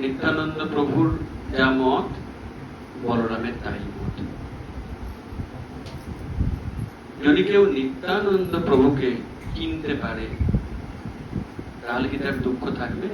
নিত্যানন্দ প্রভুর যা মত, বলরামের তাই মত। যদি কেউ নিত্যানন্দ প্রভুকে কিনতে পারে, তাহলে কি তার দুঃখ থাকবে?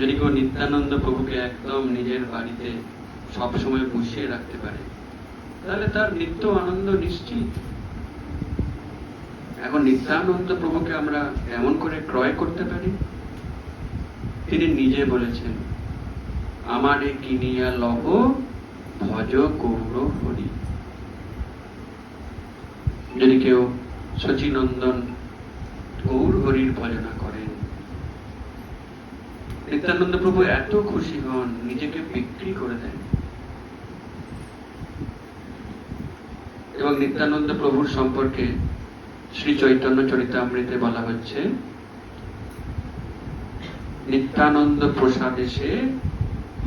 যদি কেউ নিত্যানন্দ প্রভুকে একদম নিজের বাড়িতে সবসময় বসিয়ে রাখতে পারে, তাহলে তার নিত্য আনন্দ নিশ্চিত। এখন নিত্যানন্দ প্রভুকে আমরা এমন করে ক্রয় করতে পারি? তিনি নিজে বলেছেন, আমারে কিনিয়া লব ভজ গৌর হরি। যদি কেউ শচীনন্দন গৌর হরির ভজনা করেন, নিত্যানন্দ প্রভু এত খুশি হন, নিজেকে বিক্রি করে দেন। এবং নিত্যানন্দ প্রভুর সম্পর্কে শ্রী চৈতন্য চরিতামৃতে বলা হচ্ছে নিত্যানন্দ প্রসাদেশে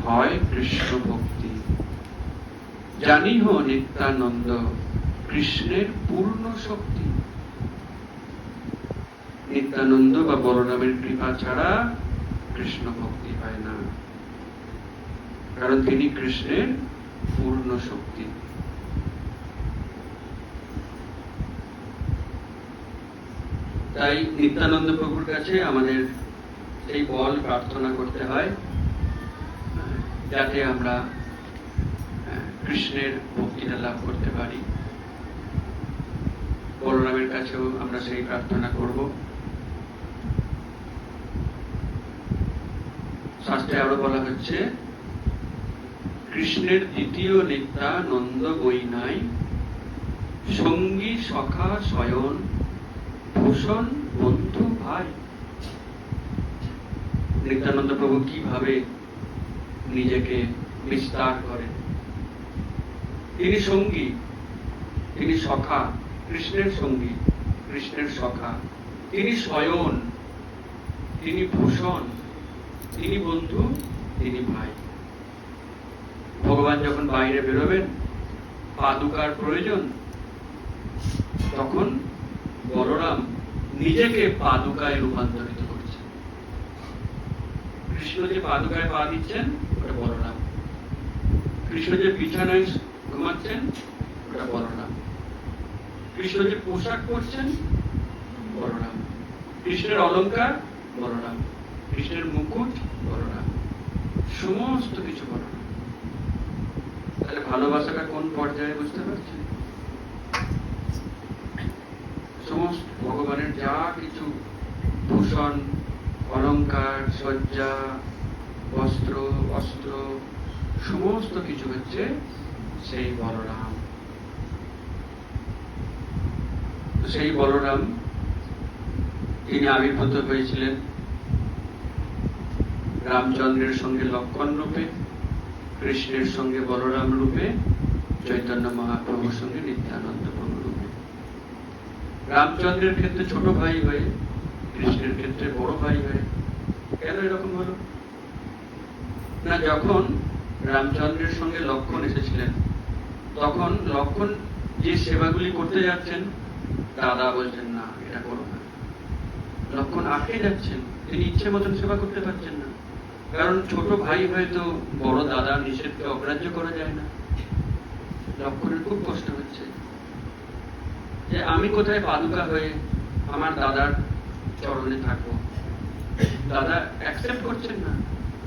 হয় কৃষ্ণ ভক্তি। জানি হো নিত্যানন্দ, কৃষ্ণের পূর্ণ শক্তি। নিত্যানন্দ বা বলরামের কৃপা ছাড়া কৃষ্ণ ভক্তি হয় না। কারণ তিনি কৃষ্ণের পূর্ণ শক্তি। তাই নিত্যানন্দ প্রভুর কাছে আমাদের সেই বল প্রার্থনা করতে হয়, যাতে আমরা কৃষ্ণের ভক্তিটা লাভ করতে পারি। বলরামের কাছেও আমরা সেই প্রার্থনা করব। শাস্ত্রে আরও বলা হচ্ছে, কৃষ্ণের দ্বিতীয় নিত্যানন্দ বই নাই, সঙ্গী সখা শয়ন ভূষণ বন্ধু ভাই। নিত্যানন্দ প্রভু কীভাবে নিজেকে বিস্তার করেন? তিনি সঙ্গী, তিনি সখা, কৃষ্ণের সঙ্গী, কৃষ্ণের সখা। তিনি স্বয়ন, তিনি ভূষণ, তিনি বন্ধু, তিনি ভাই। ভগবান যখন বাইরে বেরোবেন, পাদুকার প্রয়োজন, তখন বলরাম নিজেকে পাদুকায় রূপান্তরিত কৃষ্ণ যে পাদুকায় পা দিচ্ছেন, ওটা বলরাম কৃষ্ণ যে বিছানায় ঘুমাচ্ছেন, ওটা বলরাম কৃষ্ণ যে পোশাক পরছেন বলরাম কৃষ্ণের অলংকার বলরাম কৃষ্ণের মুকুট বলরাম সমস্ত কিছু বলরাম তাহলে ভালোবাসাটা কোন পর্যায়ে বুঝতে পারছেন? সমস্ত ভগবানের যা কিছু ভূষণ অলংকার সজ্জা বস্ত্র, অস্ত্র, সমস্ত কিছু হচ্ছে সেই বলরাম। সেই বলরাম, তিনি আবির্ভূত হয়েছিলেন রামচন্দ্রের সঙ্গে লক্ষণ রূপে, কৃষ্ণের সঙ্গে বলরাম রূপে, চৈতন্য মহাপ্রভুর সঙ্গে নিত্যানন্দ প্রভু রূপে। রামচন্দ্রের ক্ষেত্রে ছোট ভাই হয়ে, কৃষ্ণের ক্ষেত্রে বড় ভাই হয়ে এরকম হলো? না, যখন রামচন্দ্রের সঙ্গে লক্ষণ এসেছিলেন, তখন লক্ষণ যে সেবাগুলি করতে যাচ্ছেন, দাদা বলছেন, না, এটা করো না। লক্ষণ আটকে যাচ্ছেন, তিনি ইচ্ছে মতন সেবা করতে পারছেন না। কারণ ছোট ভাই হয়তো বড় দাদা নিষেধকে অগ্রাহ্য করা যায় না। লক্ষণের খুব কষ্ট হচ্ছে। যে আমি কোথায় পাদুকা হয়ে আমার দাদার চরণে থাকব? দাদা অ্যাকসেপ্ট করছেন না।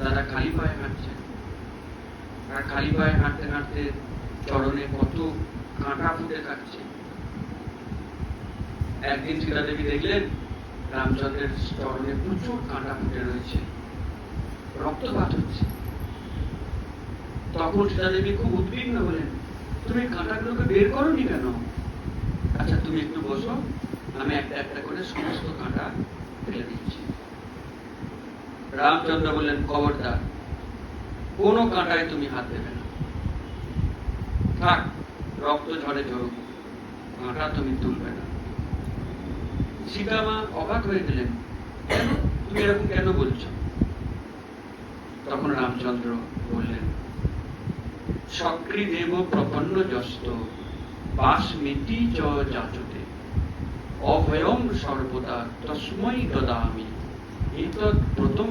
দাদা খালি পায়ে হাঁটছেন। আর খালি পায়ে হাঁটতে হাঁটতে চরণে কত কাঁটা ফুটে থাকছে একদিন সীতা দেবী দেখলেন, রামচন্দ্রের চরণে প্রচুর কাঁটা ফুটে রয়েছে। রক্তপাত হচ্ছে। তখন সীতা দেবী খুব উদ্বিগ্ন হলেন, তুমি কাঁটাগুলোকে বের করনি কেন? আচ্ছা তুমি একটু বসো, আমি একটা একটা করে সমস্ত কাঁটা ফেলে দিচ্ছি। রামচন্দ্র বললেন, খবরদার, কোনো কাঁটায় তুমি হাত দেবে না। থাক, রক্ত ঝরে ঝরুক কাঁটা তুমি তুলবে না। সীতামা অবাক হয়ে গেলেন, কেন? তুমি এরকম কেন বলছো? তখন রামচন্দ্র বললেন সক্রি দেব প্রপন্ন যস্ত বাসমিতি চ যাচতে অভয়ম সর্বদা তস্মৈ দদামি। প্রথম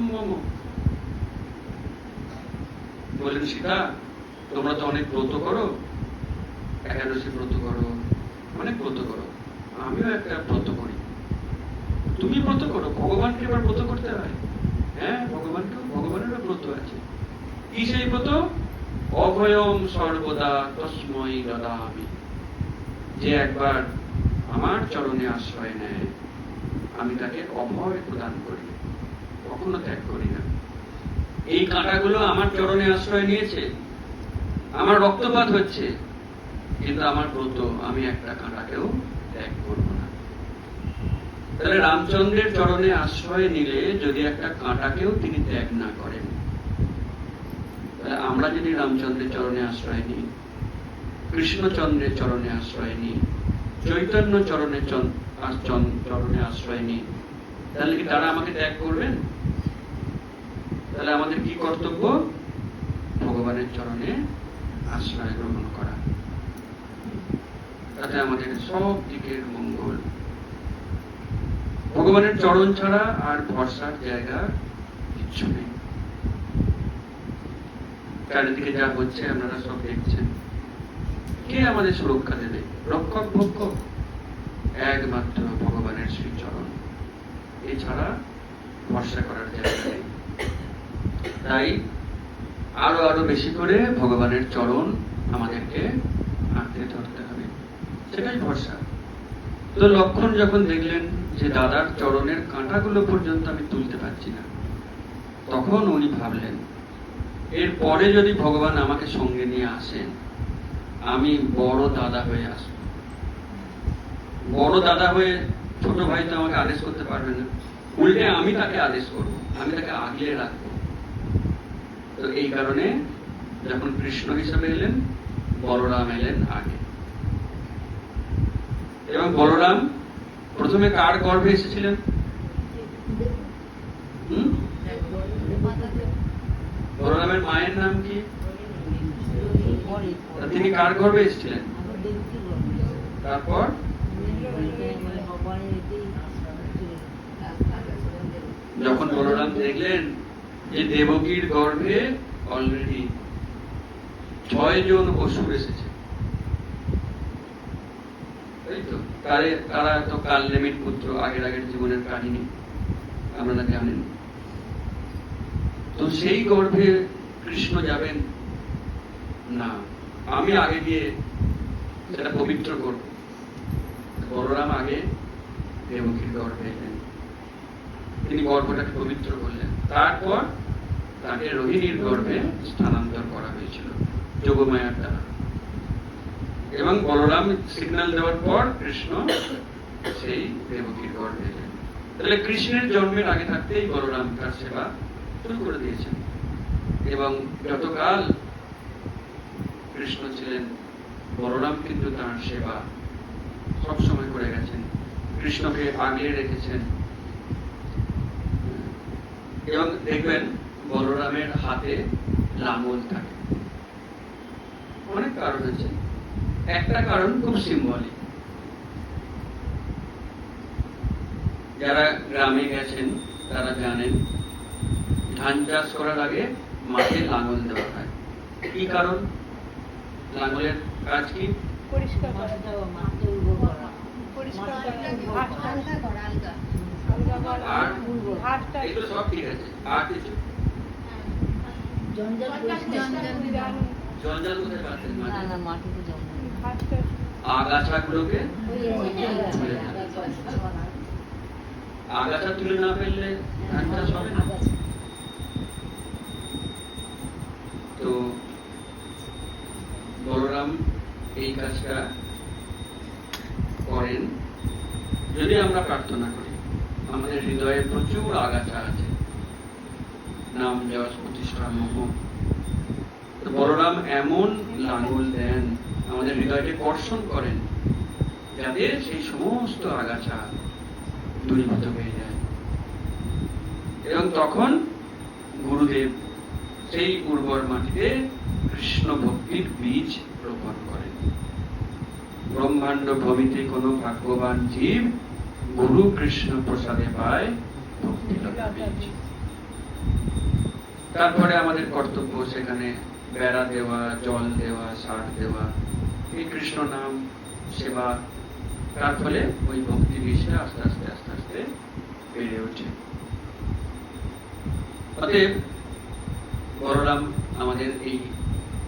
বললেন সীতা, তোমরা তো অনেক ব্রত করো। একাদশী ব্রত করো, অনেক ব্রত করো। আমিও একটা ব্রত করি। তুমি ব্রত করো, ভগবানকে এবার ব্রত করতে হয়। হ্যাঁ ভগবানকে ভগবানেরও ব্রত আছে। কি সেই ব্রত? অভয়ম সর্বদা তস্মৈ আমি যে একবার আমার চরণে আশ্রয় নেয়, আমি তাকে অভয় প্রদান করি। কখনো ত্যাগ করি না। এই কাঁটাগুলো আমার চরণে আশ্রয় নিয়েছে। আমার রক্তপাত হচ্ছে। কিন্তু আমার ব্রত, আমি একটা কাঁটাকেও ত্যাগ করব না। তাহলে রামচন্দ্রের চরণে আশ্রয় নিলে যদি একটা কাঁটাকেও তিনি ত্যাগ না করেন, তাহলে আমরা যদি রামচন্দ্রের চরণে আশ্রয় নিই, কৃষ্ণচন্দ্রের চরণে আশ্রয় নিই, চৈতন্য চরণে চরণে আশ্রয় নিই, তাহলে কি তারা আমাকে ত্যাগ করবেন? তাহলে আমাদের কি কর্তব্য? ভগবানের চরণে আশ্রয় গ্রহণ করা। তাতে আমাদের সব দিকের মঙ্গল। ভগবানের চরণ ছাড়া আর ভরসার জায়গা কিচ্ছু নেই। চারিদিকে যা হচ্ছে আপনারা সব দেখছেন। কে আমাদের সুরক্ষা দেবে? রক্ষক ভক্ষক? একমাত্র ভগবানের শ্রীচরণ। এছাড়া ভরসা করার জায়গা নেই। তাই আরও আরও বেশি করে ভগবানের চরণ আমাদেরকে আঁকড়ে ধরতে হবে। সেটাই ভরসা। তো লক্ষণ যখন দেখলেন যে দাদার চরণের কাঁটাগুলো পর্যন্ত আমি তুলতে পারছি না, তখন উনি ভাবলেন এর পরে যদি ভগবান আমাকে সঙ্গে নিয়ে আসেন, আমি বড় দাদা হয়ে আসব। বড় দাদা হয়ে ছোট ভাই তো আমাকে আদেশ করতে পারবে না। উল্টে আমি তাকে আদেশ করব, আমি তাকে আগলে রাখব। তো এই কারণে যখন কৃষ্ণ হিসাবে এলেন, বলরাম এলেন আগে। এবং বলরাম প্রথমে কার গর্ভে এসেছিলেন? বলরামের মায়ের নাম কি? তিনি কার গর্ভে এসেছিলেন? তারপর? যখন বলরাম দেখলেন যে দেবকীর গর্ভে অলরেডি ছয় জন অসুর এসেছে। তারা তো কাল নেমির পুত্র, আগের আগের জীবনের কাহিনী আপনারা জানেন তো সেই গর্ভে কৃষ্ণ যাবেন? না, আমি আগে গিয়ে সেটা পবিত্র করব। বলরাম আগে দেবকীর গর্ভে এলেন। তিনি গর্ভটাকে পবিত্র করলেন। তারপর তাকে রোহিণীর গর্ভে স্থানান্তর করা হয়েছিল, যোগমায়ার দ্বারা। এবং বলরাম সিগন্যাল দেওয়ার পর কৃষ্ণ সেই দেবকীর গর্ভে তাহলে কৃষ্ণের জন্মের আগে থাকতেই বলরাম তার সেবা শুরু করে দিয়েছেন। এবং যতকাল কৃষ্ণ ছিলেন, বলরাম কিন্তু তার সেবা সবসময় করে গেছেন। কৃষ্ণকে আগলে রেখেছেন। এবং দেখবেন বলরামের হাতে লাঙল থাকে অনেক কারণ আছে। একটা কারণ খুব সিম্বলিক যারা গ্রামে গেছেন তারা জানেন ধান চাষ করার আগে মাঠে লাঙল দেওয়া হয়। কি কারণ? লাঙলের কাজ কি? আর কিছু? আগাছাগুলোকে? আগাছা তুলে না ফেললে ধান চাষ হবে না? তো বলরাম এই কাজটা করেন। যদি আমরা প্রার্থনা করি আমাদের হৃদয়ে প্রচুর আগাছা আছে। নাম যশ প্রতিষ্ঠা মোহ বলরাম এমন দেন, আমাদের হৃদয়কে কর্ষণ করেন, যাতে সেই সমস্ত আগাছা দূরীভূত হয়ে যায়। এবং তখন গুরুদেব সেই উর্বর মাটিতে কৃষ্ণ ভক্তির বীজ রোপণ করেন। ব্রহ্মাণ্ড ভবিতে কোনো ভাগ্যবান জীব গুরু কৃষ্ণ প্রসাদে পায় ভক্তি বীজ। তারপরে আমাদের কর্তব্য সেখানে বেড়া দেওয়া, জল দেওয়া, সার দেওয়া। এই কৃষ্ণ নাম, সেবা। তার ফলে ওই ভক্তি বিষটা আস্তে আস্তে আস্তে আস্তে বেড়ে ওঠে। অতএব বলরাম আমাদের এই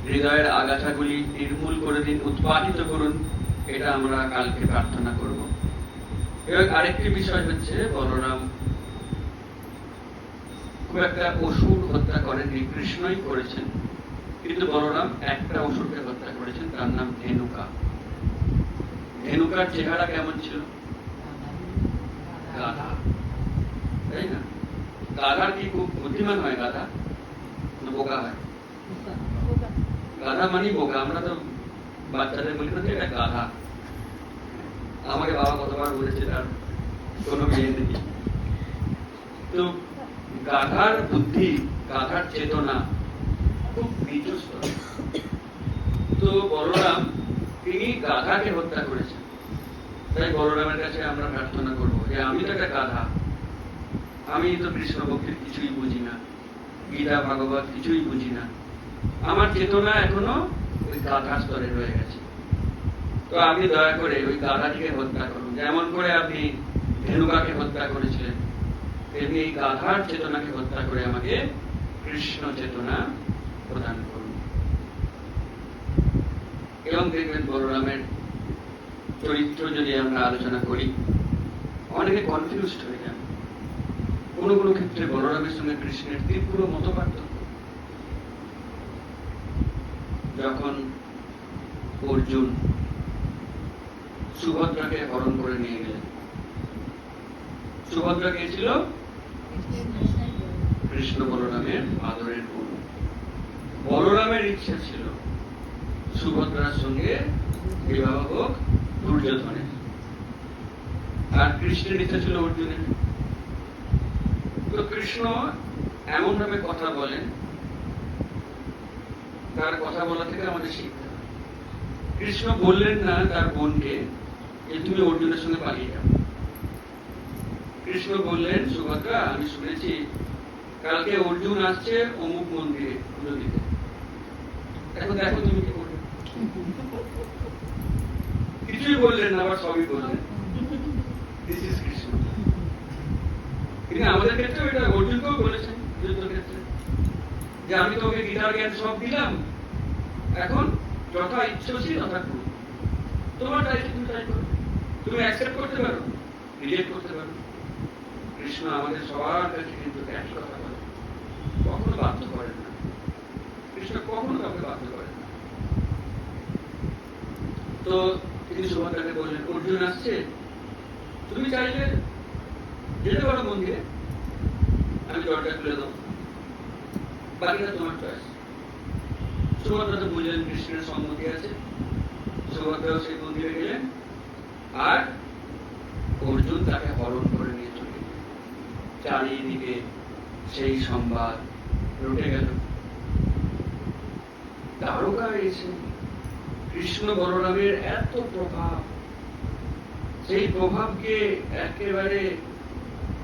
হৃদয়ের আগাছাগুলি নির্মূল করে দিন, উৎপাদিত করুন। এটা আমরা কালকে প্রার্থনা করব। এবং আরেকটি বিষয় হচ্ছে বলরাম খুব একটা অসুর হত্যা করেননি কৃষ্ণই করেছেন। কিন্তু বলরাম একটা অসুরকে হত্যা করেছেন, তার নাম ধেনুকা। ধেনুকার চেহারা কেমন ছিল? গাধা। তাই না? গাধার কি বুদ্ধিমান হয় গাধা? বোকা হয়? গাধা মানি বোকা। আমরা তো বাচ্চাদের বলি না এটা গাধা। আমাকে বাবা কতবার বলেছে তার কোনো বিয়ে নেই। তো গাধার বুদ্ধি, গাধার চেতনা খুব। তো বলরাম, তিনি গাধাকে হত্যা করেছেন। তাই বলরামের কাছে আমরা প্রার্থনা করব যে, আমি তো একটা গাধা। আমি তো কৃষ্ণ কিছুই বুঝি না। গীতা, ভাগবত কিছুই বুঝি না। আমার চেতনা এখনও ওই গাধা স্তরে রয়ে গেছে। তো আপনি দয়া করে ওই গাধাটিকে হত্যা করুন। যেমন করে আপনি ধেনুকাকে হত্যা করেছিলেন। তেমনি এই গাধার চেতনাকে হত্যা করে আমাকে কৃষ্ণ চেতনা প্রদান করুন। এবং দেখবেন বলরামের চরিত্র যদি আমরা আলোচনা করি, অনেকে কনফিউজড হয়ে যান। কোনো কোনো ক্ষেত্রে বলরামের সঙ্গে কৃষ্ণের তীব্র মত যখন অর্জুন সুভদ্রাকে হরণ করে নিয়ে গেলেন, সুভদ্রা কে ছিল? কৃষ্ণ বলরামের আদরের গুণ বলরামের ইচ্ছা ছিল সুভদ্রার সঙ্গে বিবাহ হোক দুর্যোধনের। আর কৃষ্ণের ইচ্ছা ছিল অর্জুনের। তো কৃষ্ণ এমন ভাবে কথা বলেন, তার কথা বলা থেকে আমাদের হবে। কৃষ্ণ বললেন না তার বোনকে যে তুমি অর্জুনের সঙ্গে পালিয়ে যাও। কৃষ্ণ বললেন সুভদ্রা আমি শুনেছি, কালকে অর্জুন আসছে অমুক মন্দিরে পুজো দিতে। এখন দেখো তুমি কি করবে। কিছুই বললেন না, আবার সবই বললেন। তিনি আমাদের ক্ষেত্রে এটা, অর্জুনকেও বলেছেন যুদ্ধ ক্ষেত্রে। যে আমি তোকে গীতার জ্ঞান সব দিলাম, এখন যথা ইচ্ছসী তথা করো। তোমার দায়িত্ব তুমি তাই করো। তুমি অ্যাকসেপ্ট করতে পারো রিজেক্ট করতে পারো। কৃষ্ণ আমাদের সবার কাছে কিন্তু একই কথা বলে। কখনো বাধ্য করেন না। কৃষ্ণ কখনো কাউকে বাধ্য করেন না। তো তিনি সুভদ্রাকে বললেন, অর্জুন আসছে। তুমি চাইলে যেতে পারো মন্দিরে। আমি দরজা খুলে দেবো। বাকিটা তোমার চয়েস সুভদ্রা তো বুঝলেন কৃষ্ণের সম্মতি আছে। সুভদ্রাও সেই মন্দিরে গেলেন। আর অর্জুন তাকে হরণ করে নিয়ে। চারিদিকে সেই সংবাদ রটে গেল। দ্বারকা এসে কৃষ্ণ বলরামের এত প্রভাব সেই প্রভাবকে একেবারে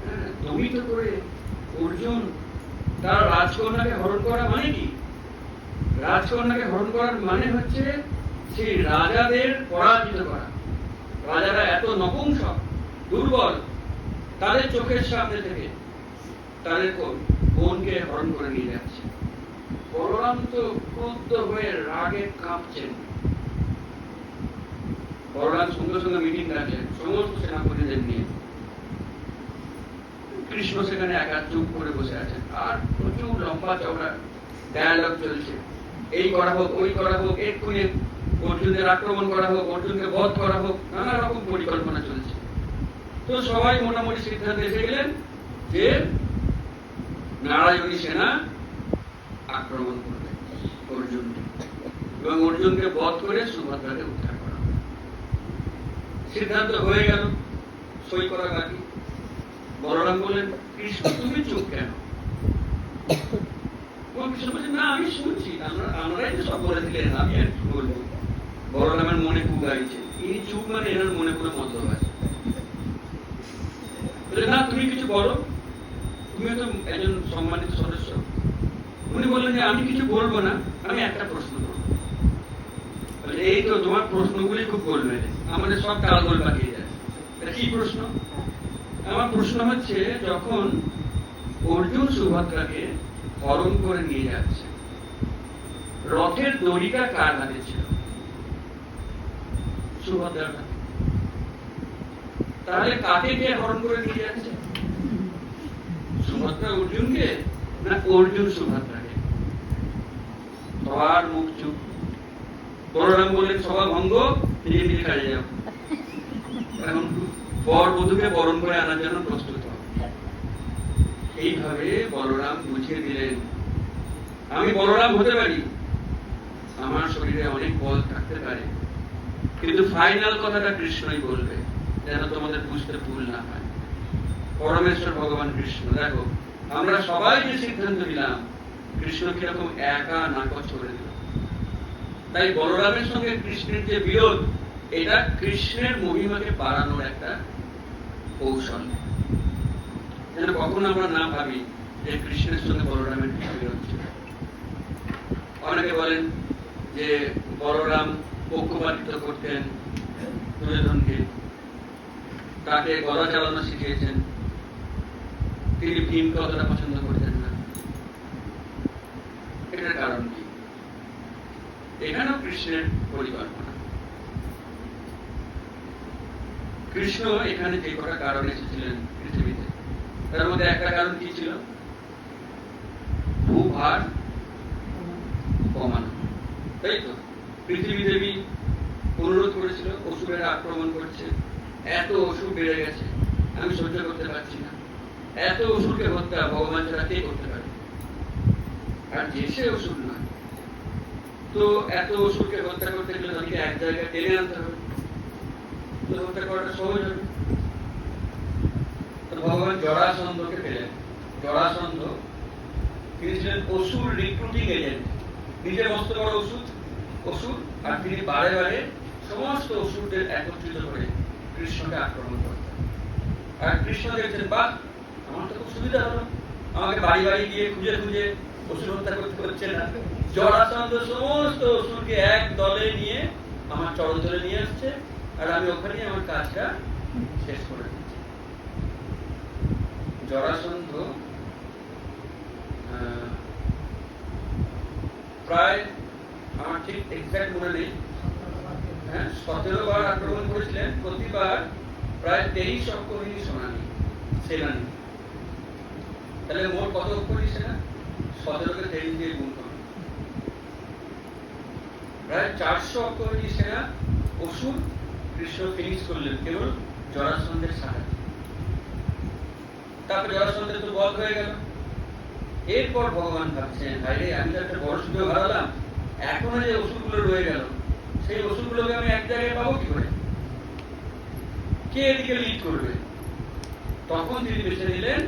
হ্যাঁ, দমিত করে অর্জুন তার রাজকন্যাকে হরণ করা মানে কি? রাজকন্যাকে হরণ করার মানে হচ্ছে সেই রাজাদের পরাজিত করা। রাজারা এত নপুংসক দুর্বল তাদের চোখের সামনে থেকে তাদের বোনকে হরণ করে নিয়ে যাচ্ছে। বলরাম তো ক্রুদ্ধ হয়ে রাগে কাঁপছেন। বলরাম সঙ্গে সঙ্গে মিটিং ডাকলেন সমস্ত সেনাপতিদের নিয়ে। কৃষ্ণ সেখানে একা চুপ করে বসে আছেন। আর প্রচুর লম্বা চওড়া ডায়ালগ চলছে। এই করা হোক, ওই করা হোক, এক্ষুনি অর্জুনদের আক্রমণ করা হোক, অর্জুনকে বধ করা হোক, নানা রকম পরিকল্পনা চলছে। তো সবাই মোটামুটি সিদ্ধান্তে এসে গেলেন যে নারায়ণী সেনা আক্রমণ করবে এবং অর্জুনকে বধ করে সুভদ্রাকে উদ্ধার করা সিদ্ধান্ত হয়ে গেল সই করা বাকি বলরাম বললেন, কৃষ্ণ, তুমি চুপ কেন? না, আমি শুনছি। আমরা, আমরাই তো সব বলে দিলেন, আমি কি বলব? মনে খুব গাইছে ইনি চুপ মানে এনার মনে কোনো মতলব আছে বলে, না তুমি কিছু বলো তুমি তো একজন সম্মানিত সদস্য। উনি বললেন যে আমি কিছু বলব না আমি একটা প্রশ্ন করব। এই তো তোমার প্রশ্নগুলি খুব বলবে আমাদের সব টালগোল পাঠিয়ে যায় কি প্রশ্ন? আমার প্রশ্ন হচ্ছে যখন অর্জুন সুভদ্রাকে হরণ করে নিয়ে যাচ্ছে রথের দড়িটা কার হাতে ছিল? সুভদ্রার হাতে। তাহলে কাকে হরণ করে নিয়ে যাচ্ছে? সুভদ্রা অর্জুনকে না অর্জুন সুভদ্রাকে? সবার মুখ চুপ। বলরাম বললেন ভঙ্গ নিজে নিজে কাজে যাও এখন বর বধূকে বরণ করে আনার জন্য প্রস্তুত। এইভাবে বলরাম বুঝিয়ে দিলেন, আমি বলরাম হতে পারি। আমার শরীরে অনেক বল থাকতে পারে, কিন্তু ফাইনাল কথাটা কৃষ্ণই বলবে। যেন তোমাদের বুঝতে ভুল না হয়। পরমেশ্বর ভগবান কৃষ্ণ, দেখো, আমরা সবাই যে সিদ্ধান্ত নিলাম, কৃষ্ণ কীরকম একা নাকচ করে দিল। তাই বলরামের সঙ্গে কৃষ্ণের যে বিরোধ, এটা কৃষ্ণের মহিমাকে বাড়ানোর একটা কৌশল। যেন কখনো আমরা না ভাবি যে কৃষ্ণের সঙ্গে বলরামের বিরোধ ছিল। অনেকে বলেন যে বলরাম পক্ষপাতিত্ব করতেন দুর্যোধনকে। তাকে গলা চালানো শিখিয়েছেন। তিনি ভীমকে অতটা পছন্দ করতেন না। এটার কারণ কি? এখানেও কৃষ্ণের পরিকল্পনা। কৃষ্ণ এখানে যে কটা কারণ এসেছিলেন পৃথিবীতে, তার মধ্যে একটা কারণ কি ছিল? ভূভার কমানো তাই তো? পৃথিবী দেবী অনুরোধ করেছিল, অসুরের আক্রমণ করছে। এত অসুর বেড়ে গেছে। আমি সহ্য করতে পারছি না। এত অসুরকে হত্যা ভগবান ছাড়া করতে পারে? আর যে সে অসুর নয়। তো এত অসুরকে হত্যা করতে গেলে তাদেরকে এক জায়গায় টেনে আনতে হবে। ভগবান জরাসন্ধকে পেলেন। জরাসন্ধ তিনি ছিলেন অসুর রিক্রুটিং এজেন্ট নিজে মস্ত বড় ওষুধ অসুর আর তিনি বারে বারে সমস্ত অসুরদের একত্রিত করে কৃষ্ণকে আক্রমণ করতেন আর কৃষ্ণ দেখছেন, বাহ, আমার তো খুব সুবিধা হলো। আমাকে বাড়ি বাড়ি গিয়ে খুঁজে খুঁজে অসুর হত্যা করতে হচ্ছে না জরাসন্ধ সমস্ত অসুরকে এক দলে নিয়ে আমার চরণতলে নিয়ে আসছে আর আমি ওখানে আমার কাজটা শেষ করে দিচ্ছি। জরাসন্ধ প্রায় আমার ঠিক এক্সাক্ট মনে নেই। হ্যাঁ সতেরো বার আক্রমণ করেছিলেন, প্রতিবার প্রায় তেইশ অক্ষরী সোনানি সেনানি। তাহলে মোট কত অক্ষরী সেনা? সতেরোকে তেইশ দিয়ে গুণ করুন। প্রায় চারশো অক্ষরী সেনা অসুর কৃষ্ণ ফিনিশ করলেন, কেবল জরাসন্ধের সাহায্যে। তারপরে জরাসন্ধের তো বধ হয়ে গেল। এরপর ভগবান ভাবছেন ভাইরে আমি তো একটা বড় সুযোগ হারালাম। এখনও যে ওষুধগুলো রয়ে গেল সেই ওষুধগুলোকে আমি এক জায়গায় পাবো, কি করে? কে এদিকে লিড করবে? তখন তিনি বেছে নিলেন